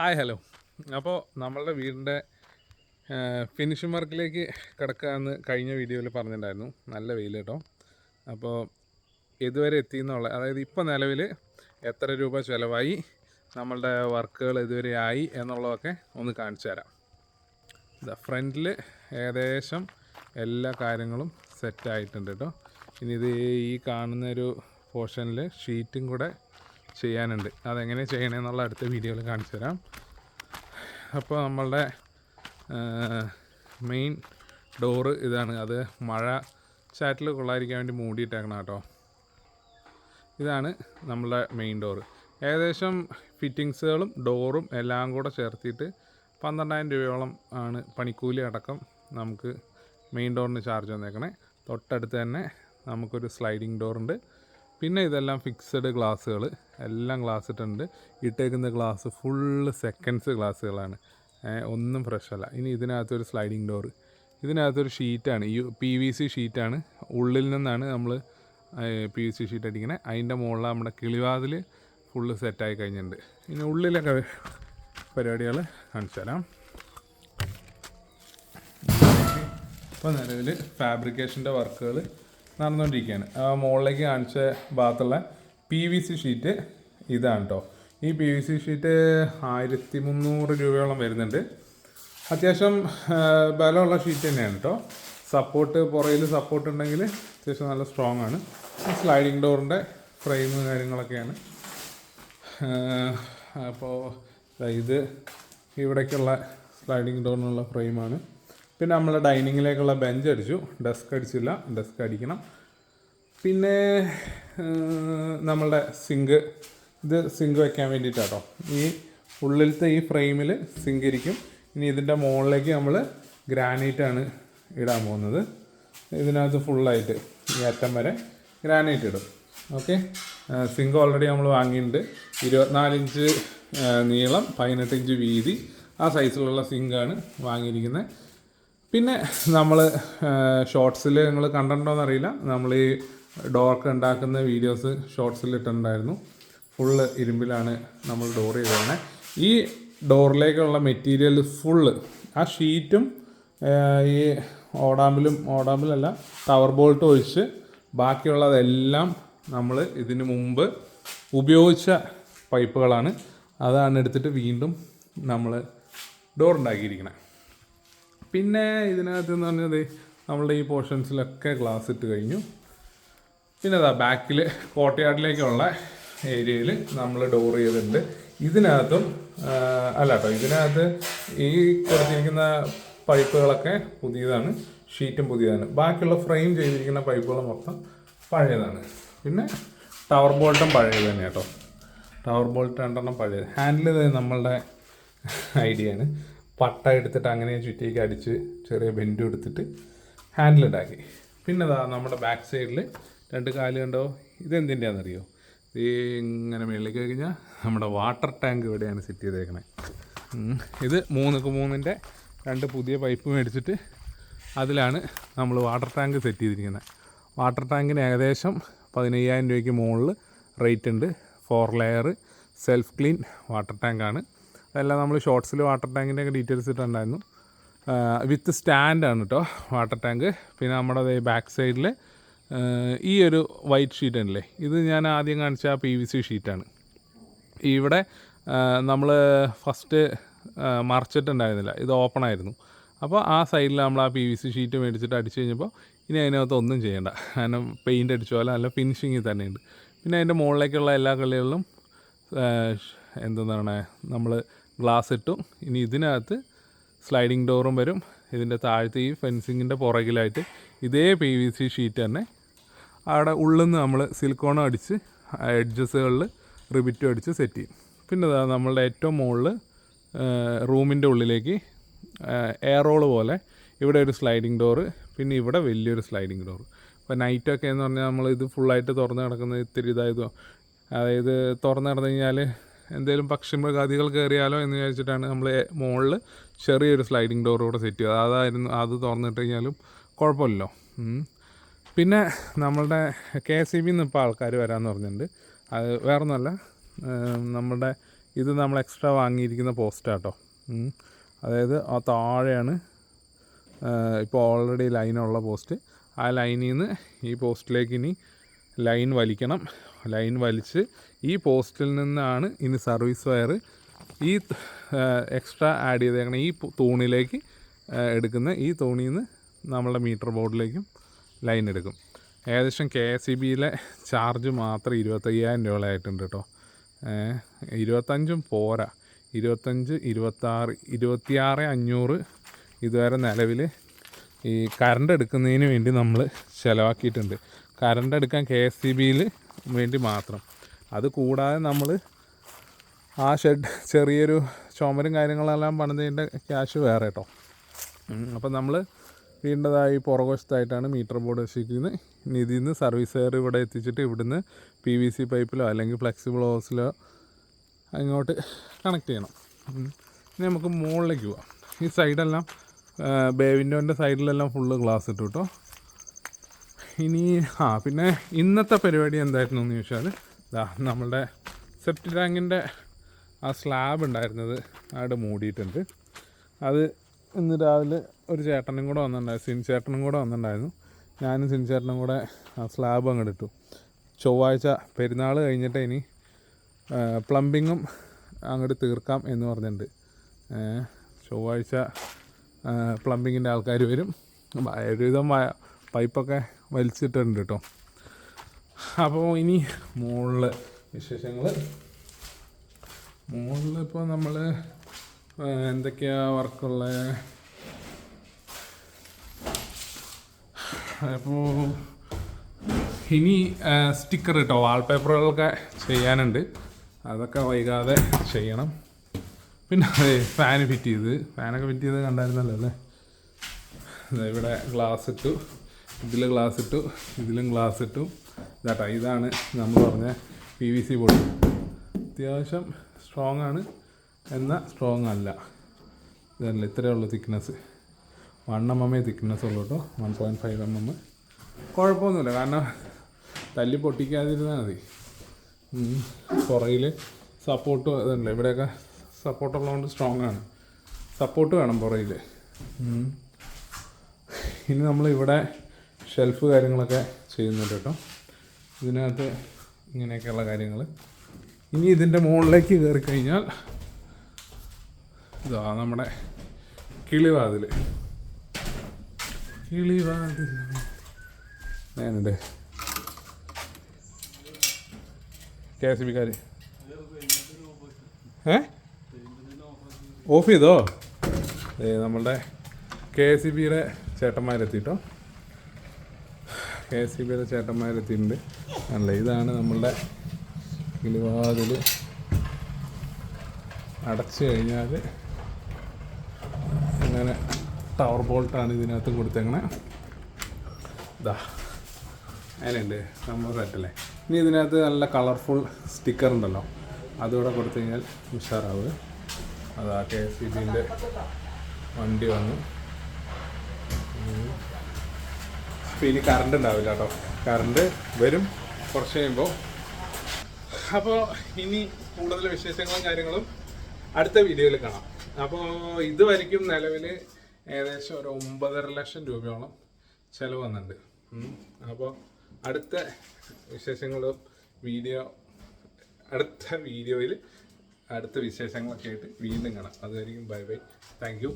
Hi hello. അപ്പോൾ നമ്മളുടെ വീടിന്റെ ഫിനിഷിംഗ് വർക്കിലേക്ക് കിടക്കാമെന്ന് കഴിഞ്ഞ വീഡിയോയിൽ പറഞ്ഞിട്ടുണ്ടായിരുന്നു നല്ല വെയിൽ കേട്ടോ. അപ്പോൾ ഇതുവരെ എത്തിയെന്നുള്ള അതായത് ഇപ്പോൾ നിലവിൽ എത്ര രൂപ ചിലവായി നമ്മളുടെ വർക്കുകൾ ഇതുവരെ ആയി എന്നുള്ളതൊക്കെ ഒന്ന് കാണിച്ചു തരാം. ഇതാ ഫ്രണ്ടിൽ ഏകദേശം എല്ലാ കാര്യങ്ങളും സെറ്റായിട്ടുണ്ട് കേട്ടോ. ഇനി ഇത് ഈ കാണുന്നൊരു പോർഷനിൽ ഷീറ്റും കൂടെ ചെയ്യാനുണ്ട്. അതെങ്ങനെ ചെയ്യണമെന്നുള്ള അടുത്ത വീഡിയോയിൽ കാണിച്ചു തരാം. അപ്പോൾ നമ്മളുടെ മെയിൻ ഡോറ് ഇതാണ്. അത് മഴ ചാറ്റിൽ കൊള്ളാതിരിക്കാൻ വേണ്ടി മൂടിയിട്ടേക്കണം കേട്ടോ. ഇതാണ് നമ്മളുടെ മെയിൻ ഡോറ് ഏകദേശം ഫിറ്റിങ്സുകളും ഡോറും എല്ലാം കൂടെ ചേർത്തിട്ട് പന്ത്രണ്ടായിരം രൂപയോളം ആണ് പണിക്കൂലി അടക്കം നമുക്ക് മെയിൻ ഡോറിന് ചാർജ് വന്നേക്കണേ തൊട്ടടുത്ത് തന്നെ നമുക്കൊരു സ്ലൈഡിങ് ഡോറുണ്ട് പിന്നെ ഇതെല്ലാം ഫിക്സഡ് ഗ്ലാസ്സുകൾ എല്ലാം ഗ്ലാസ് ഇട്ടുണ്ട് ഇട്ടേക്കുന്ന ഗ്ലാസ് ഫുള്ള് സെക്കൻഡ്സ് ഗ്ലാസ്സുകളാണ് ഒന്നും ഫ്രഷ് അല്ല. ഇനി ഇതിനകത്തൊരു സ്ലൈഡിങ് ഡോറ് ഇതിനകത്തൊരു ഷീറ്റാണ് ഈ പി വി സി ഷീറ്റാണ് ഉള്ളിൽ നിന്നാണ് നമ്മൾ പി വി സി ഷീറ്റ് അടിക്കുന്നത് അതിന്റെ മുകളിൽ നമ്മുടെ കിളിവാതിൽ ഫുള്ള് സെറ്റായി കഴിഞ്ഞിട്ടുണ്ട്. ഇനി ഉള്ളിലൊക്കെ പരിപാടികൾ കാണിച്ചു തരാം. ഇപ്പോൾ നിലവിൽ ഫാബ്രിക്കേഷന്റെ വർക്കുകൾ നടന്നുകൊണ്ടിരിക്കുകയാണ്. ആ മുകളിലേക്ക് കാണിച്ച ഭാഗത്തുള്ള പി വി സി ഷീറ്റ് ഇതാണ് കേട്ടോ ഈ പി വി സി ഷീറ്റ് ആയിരത്തി മുന്നൂറ് രൂപയോളം വരുന്നുണ്ട്. അത്യാവശ്യം ബലമുള്ള ഷീറ്റ് തന്നെയാണ് കേട്ടോ സപ്പോർട്ട് പുറയിൽ സപ്പോർട്ട് ഉണ്ടെങ്കിൽ അത്യാവശ്യം നല്ല സ്ട്രോങ് ആണ്. സ്ലൈഡിങ് ഡോറിന്റെ ഫ്രെയിം കാര്യങ്ങളൊക്കെയാണ്. അപ്പോൾ ഇത് ഇവിടേക്കുള്ള സ്ലൈഡിങ് ഡോറിനുള്ള ഫ്രെയിമാണ് പിന്നെ നമ്മൾ ഡൈനിങ്ങിലേക്കുള്ള ബെഞ്ച് അടിച്ചു. ഡെസ്ക് അടിച്ചില്ല. ഡെസ്ക് അടിക്കണം. പിന്നെ നമ്മളുടെ സിങ്ക്. ഇത് സിങ്ക് വെക്കാൻ വേണ്ടിയിട്ടാട്ടോ. ഈ ഉള്ളിലത്തെ ഈ ഫ്രെയിമിൽ സിങ്ക് ഇരിക്കും. ഇനി ഇതിന്റെ മുകളിലേക്ക് നമ്മൾ ഗ്രാനൈറ്റാണ് ഇടാൻ പോകുന്നത്. ഇതിനകത്ത് ഫുള്ളായിട്ട് ഈ അറ്റം വരെ ഗ്രാനൈറ്റ് ഇടും. ഓക്കെ? സിങ്ക് ഓൾറെഡി നമ്മൾ വാങ്ങിയിട്ടുണ്ട്. ഇരുപത്തിനാല് ഇഞ്ച് നീളം പതിനെട്ട് ഇഞ്ച് വീതി ആ സൈസിലുള്ള സിങ്കാണ് വാങ്ങിയിരിക്കുന്നത്. പിന്നെ നമ്മൾ ഷോർട്സിൽ നിങ്ങൾ കണ്ടിട്ടുണ്ടോയെന്ന് അറിയില്ല നമ്മൾ ഈ ഡോർക്ക് ഉണ്ടാക്കുന്ന വീഡിയോസ് ഷോർട്സിൽ ഇട്ടിട്ടുണ്ടായിരുന്നു. ഫുള്ള് ഇരുമ്പിലാണ് നമ്മൾ ഡോർ ചെയ്തിരുന്നത് ഈ ഡോറിലേക്കുള്ള മെറ്റീരിയൽ ഫുള്ള് ആ ഷീറ്റും ഈ ഓടാമ്പിലും ഓടാമ്പിലല്ല ടവർ ബോൾട്ട് ഒഴിച്ച് ബാക്കിയുള്ളതെല്ലാം നമ്മൾ ഇതിനു മുമ്പ് ഉപയോഗിച്ച പൈപ്പുകളാണ്. അതാണ് എടുത്തിട്ട് വീണ്ടും നമ്മൾ ഡോർ ഉണ്ടാക്കിയിരിക്കുന്നത് പിന്നെ ഇതിനകത്ത് എന്ന് പറഞ്ഞത് നമ്മളുടെ ഈ പോർഷൻസിലൊക്കെ ഗ്ലാസ് ഇട്ട് കഴിഞ്ഞു. പിന്നെ അതാ ബാക്കിൽ കോട്ടയാടിലേക്കുള്ള ഏരിയയിൽ നമ്മൾ ഡോർ ചെയ്തിട്ടുണ്ട്. ഇതിനകത്തും അല്ല കേട്ടോ ഇതിനകത്ത് ഈ കൊടുത്തിരിക്കുന്ന പൈപ്പുകളൊക്കെ പുതിയതാണ് ഷീറ്റും പുതിയതാണ്. ബാക്കിയുള്ള ഫ്രെയിം ചെയ്തിരിക്കുന്ന പൈപ്പുകൾ മൊത്തം പഴയതാണ്. പിന്നെ ടവർ ബോൾട്ടും പഴയത് തന്നെ കേട്ടോ ടവർ ബോൾട്ട് രണ്ടെണ്ണം പഴയത്. ഹാൻഡിൽ നമ്മളുടെ ഐഡിയ ആണ് പട്ട എടുത്തിട്ട് അങ്ങനെ ചുറ്റിക്ക് അടിച്ച് ചെറിയ ബെൻഡും എടുത്തിട്ട് ഹാൻഡിൽ ഉണ്ടാക്കി പിന്നെ അതാ നമ്മുടെ ബാക്ക് സൈഡിൽ രണ്ട് കാൽ കണ്ടോ? ഇതെന്തിന്റെയാണെന്നറിയോ ഈ ഇങ്ങനെ മേളിലേക്ക് കഴിഞ്ഞാൽ നമ്മുടെ വാട്ടർ ടാങ്ക് ഇവിടെയാണ് സെറ്റ് ചെയ്തേക്കണേ. ഇത് മൂന്നുക്ക് മൂന്നിന്റെ രണ്ട് പുതിയ പൈപ്പ് മേടിച്ചിട്ട് അതിലാണ് നമ്മൾ വാട്ടർ ടാങ്ക് സെറ്റ് ചെയ്തിരിക്കുന്നത്. വാട്ടർ ടാങ്കിന് ഏകദേശം പതിനയ്യായിരം രൂപയ്ക്ക് മുകളിൽ റേറ്റ് ഉണ്ട് four layer self clean water ടാങ്കാണ്. അതെല്ലാം നമ്മൾ ഷോർട്സിൽ വാട്ടർ ടാങ്കിന്റെ ഒക്കെ ഡീറ്റെയിൽസ് ഇട്ടുണ്ടായിരുന്നു വിത്ത് സ്റ്റാൻഡാണ് കേട്ടോ വാട്ടർ ടാങ്ക്. പിന്നെ നമ്മുടെ ബാക്ക് സൈഡിൽ ഈ ഒരു വൈറ്റ് ഷീറ്റ് ആണല്ലേ ഇത് ഞാൻ ആദ്യം കാണിച്ച ആ പി വി സി ഷീറ്റാണ്. ഇവിടെ നമ്മൾ ഫസ്റ്റ് മറച്ചിട്ടുണ്ടായിരുന്നില്ല. ഇത് ഓപ്പൺ ആയിരുന്നു. അപ്പോൾ ആ സൈഡിൽ നമ്മൾ ആ പി വി സി ഷീറ്റ് മേടിച്ചിട്ട് അടിച്ചു കഴിഞ്ഞപ്പോൾ ഇനി അതിനകത്ത് ഒന്നും ചെയ്യേണ്ട. കാരണം പെയിന്റ് അടിച്ച പോലെ നല്ല ഫിനിഷിങ് തന്നെയുണ്ട് പിന്നെ അതിന്റെ മുകളിലേക്കുള്ള എല്ലാ കളികളിലും എന്താണ് നമ്മൾ ഗ്ലാസ് ഇട്ടു ഇനി ഇതിനകത്ത് സ്ലൈഡിങ് ഡോറും വരും. ഇതിന്റെ താഴത്തെ ഈ ഫെൻസിങ്ങിന്റെ പുറകിലായിട്ട് ഇതേ പി വി സി ഷീറ്റ് തന്നെ. അവിടെ ഉള്ളിൽ നിന്ന് നമ്മൾ സിലിക്കോണും അടിച്ച് എഡ്ജസുകളിൽ റിബിറ്റും അടിച്ച് സെറ്റ് ചെയ്യും. പിന്നെ നമ്മളുടെ ഏറ്റവും മുകളിൽ റൂമിന്റെ ഉള്ളിലേക്ക് എയറോൾ പോലെ ഇവിടെ ഒരു സ്ലൈഡിങ് ഡോറ് പിന്നെ ഇവിടെ വലിയൊരു സ്ലൈഡിങ് ഡോറ് ഇപ്പോൾ നൈറ്റൊക്കെ എന്ന് പറഞ്ഞാൽ നമ്മൾ ഇത് ഫുള്ളായിട്ട് തുറന്ന് കിടക്കുന്നത് ഇത്തിരി ഇതായതോ അതായത് തുറന്ന് കിടന്നു കഴിഞ്ഞാൽ എന്തെങ്കിലും പക്ഷി മൃഗാദികൾ കയറിയാലോ എന്ന് വിചാരിച്ചിട്ടാണ് നമ്മൾ മുകളിൽ ചെറിയൊരു സ്ലൈഡിങ് ഡോർ കൂടെ സെറ്റ് ചെയ്തത് അതായിരുന്നു അത് തുറന്നിട്ട് കഴിഞ്ഞാലും കുഴപ്പമില്ലല്ലോ. പിന്നെ നമ്മളുടെ കെ എസ് ഇ ബിന്ന് ഇപ്പോൾ ആൾക്കാർ വരാമെന്ന് പറഞ്ഞിട്ടുണ്ട്. അത് വേറെ ഒന്നുമല്ല നമ്മുടെ ഇത് നമ്മൾ എക്സ്ട്രാ വാങ്ങിയിരിക്കുന്ന പോസ്റ്റാട്ടോ അതായത് ആ താഴെയാണ് ഇപ്പോൾ ഓൾറെഡി ലൈനുള്ള പോസ്റ്റ് ആ ലൈനിൽ നിന്ന് ഈ പോസ്റ്റിലേക്ക് ഇനി ലൈൻ വലിക്കണം. ലൈൻ വലിച്ച് ഈ പോസ്റ്റിൽ നിന്നാണ് ഇനി സർവീസ് വയർ ഈ എക്സ്ട്രാ ആഡ് ചെയ്തേക്കണ ഈ തൂണിലേക്ക് എടുക്കുന്ന ഈ തൂണിൽ നിന്ന് നമ്മളുടെ മീറ്റർ ബോർഡിലേക്കും ലൈൻ എടുക്കും. ഏകദേശം കെ എസ് ഇ ബിയിലെ ചാർജ് മാത്രം ഇരുപത്തയ്യായിരം രൂപയായിട്ടുണ്ട് കേട്ടോ ഇരുപത്തഞ്ചും പോരാ. ഇരുപത്തഞ്ച് ഇരുപത്താറ് ഇരുപത്തിയാറ് അഞ്ഞൂറ് ഇതുവരെ നിലവിൽ ഈ കറണ്ട് എടുക്കുന്നതിന് വേണ്ടി നമ്മൾ ചിലവാക്കിയിട്ടുണ്ട്. കറണ്ട് എടുക്കാൻ കെ എസ് സി ബിയിൽ വേണ്ടി മാത്രം. അത് കൂടാതെ നമ്മൾ ആ ഷെഡ് ചെറിയൊരു ചുമരും കാര്യങ്ങളെല്ലാം പണിതതിന്റെ ക്യാഷ് വേറെ കേട്ടോ അപ്പം നമ്മൾ വീണ്ടതായി പുറകുവശത്തായിട്ടാണ് മീറ്റർ ബോർഡ് വെച്ചിരിക്കുന്നത്. ഇനി ഇതിൽ നിന്ന് സർവീസ് ഇവിടെ എത്തിച്ചിട്ട് ഇവിടുന്ന് പി വി സി പൈപ്പിലോ അല്ലെങ്കിൽ ഫ്ലെക്സിബിൾ ഹോസിലോ അങ്ങോട്ട് കണക്ട് ചെയ്യണം. ഇനി നമുക്ക് മുകളിലേക്ക് പോവാം. ഈ സൈഡെല്ലാം ബേ വിൻഡോന്റെ സൈഡിലെല്ലാം ഫുള്ള് ഗ്ലാസ് ഇട്ടു കേട്ടോ ഇനി ആ പിന്നെ ഇന്നത്തെ പരിപാടി എന്തായിരുന്നു എന്ന് ചോദിച്ചാൽ ഇതാ നമ്മളുടെ സെപ്റ്റ് ടാങ്കിന്റെ ആ സ്ലാബ് ഉണ്ടായിരുന്നത് അവിടെ മൂടിയിട്ടുണ്ട്. അത് ഇന്ന് രാവിലെ ഒരു ചേട്ടനും കൂടെ വന്നിട്ടുണ്ടായിരുന്നു സിൻ ചേട്ടനും കൂടെ വന്നിട്ടുണ്ടായിരുന്നു. ഞാനും സിൻ ചേട്ടനും കൂടെ ആ സ്ലാബ് അങ്ങോട്ട് ഇട്ടു. ചൊവ്വാഴ്ച പെരുന്നാൾ കഴിഞ്ഞിട്ട് ഇനി പ്ലംബിങ്ങും അങ്ങോട്ട് തീർക്കാം എന്ന് പറഞ്ഞിട്ടുണ്ട്. ചൊവ്വാഴ്ച പ്ലംബിങ്ങിന്റെ ആൾക്കാർ വരും. ഒരുവിധം പൈപ്പൊക്കെ വലിച്ചിട്ടുണ്ട് കേട്ടോ അപ്പോൾ ഇനി മുകളിൽ വിശേഷങ്ങൾ മുകളിൽ ഇപ്പോൾ നമ്മൾ എന്തൊക്കെയാണ് വർക്കുള്ളത് അപ്പോൾ ഇനി സ്റ്റിക്കർ കേട്ടോ വാൾപേപ്പറുകളൊക്കെ ചെയ്യാനുണ്ട്. അതൊക്കെ വൈകാതെ ചെയ്യണം. പിന്നെ അതെ ഫാന് ഫിറ്റ് ചെയ്ത്. ഫാനൊക്കെ ഫിറ്റ് ചെയ്ത് കണ്ടായിരുന്നല്ലോ അല്ലേ? ഇവിടെ ഗ്ലാസ് ഇട്ടു. ഇതിൽ ഗ്ലാസ് ഇട്ടു. ഇതിലും ഗ്ലാസ് ഇട്ടു. ഇതാട്ടോ ഇതാണ് നമ്മൾ പറഞ്ഞ പി വി സി ബോർഡ് അത്യാവശ്യം സ്ട്രോങ് ആണ്. എന്നാൽ സ്ട്രോങ് അല്ല. ഇതല്ല ഇത്രയേ ഉള്ളൂ തിക്നെസ് വൺ എം എമ്മേ തിക്നെസ് ഉള്ളൂ കേട്ടോ one point five M M കുഴപ്പമൊന്നുമില്ല കാരണം തല്ലി പൊട്ടിക്കാതിരുന്നാൽ മതി. പുറയിൽ സപ്പോർട്ട് ഇതുണ്ട് ഇവിടെയൊക്കെ സപ്പോർട്ട് ഉള്ളതുകൊണ്ട് സ്ട്രോങ് ആണ്. സപ്പോർട്ട് വേണം പുറയിൽ ഇനി നമ്മൾ ഇവിടെ ഷെൽഫ് കാര്യങ്ങളൊക്കെ ചെയ്യുന്നുണ്ട് കേട്ടോ. ഇതിനകത്ത് ഇങ്ങനെയൊക്കെയുള്ള കാര്യങ്ങൾ ഇനി ഇതിന്റെ മുകളിലേക്ക് കയറി കഴിഞ്ഞാൽ ഇതാ നമ്മുടെ കിളിവാതിൽ കിളിവാതിൽ ഞാനുണ്ട് കെ എസ് ബിക്കാർ ഏ? ഓഫ് ചെയ്തോ? നമ്മളുടെ കെ എസ് ബിയുടെ ചേട്ടന്മാരെത്തിട്ടോ. കെ എസ് സി ബിയുടെ ചേട്ടന്മാരെത്തിയിട്ടുണ്ട് അല്ല ഇതാണ് നമ്മളുടെ കിളിവാതിൽ അടച്ചു കഴിഞ്ഞാൽ അങ്ങനെ ടവർ ബോൾട്ടാണ് ഇതിനകത്ത് കൊടുത്തേക്കണേ. ഇതാ അതിനുണ്ട്. നമ്മൾ സെറ്റല്ലേ ഇനി ഇതിനകത്ത് നല്ല കളർഫുൾ സ്റ്റിക്കർ ഉണ്ടല്ലോ. അതുകൂടെ കൊടുത്തു കഴിഞ്ഞാൽ ഉഷാറാവുക അതാ കെ എസ് സി ബിന്റെ വണ്ടി വന്നു. അപ്പോൾ ഇനി കറണ്ട് ഉണ്ടാവില്ല കേട്ടോ. കറണ്ട് വരും കുറച്ച് കഴിയുമ്പോൾ അപ്പോൾ ഇനി കൂടുതൽ വിശേഷങ്ങളും കാര്യങ്ങളും അടുത്ത വീഡിയോയിൽ കാണാം. അപ്പോൾ ഇതുവരെയ്ക്കും നിലവിൽ ഏകദേശം ഒരു ഒമ്പതര ലക്ഷം രൂപയോളം ചിലവ് വന്നിട്ടുണ്ട്. അപ്പോൾ അടുത്ത വിശേഷങ്ങളും വീഡിയോ അടുത്ത വീഡിയോയിൽ അടുത്ത വിശേഷങ്ങളൊക്കെ ആയിട്ട് വീണ്ടും കാണാം. അതുവരെയും ബൈ ബൈ. താങ്ക്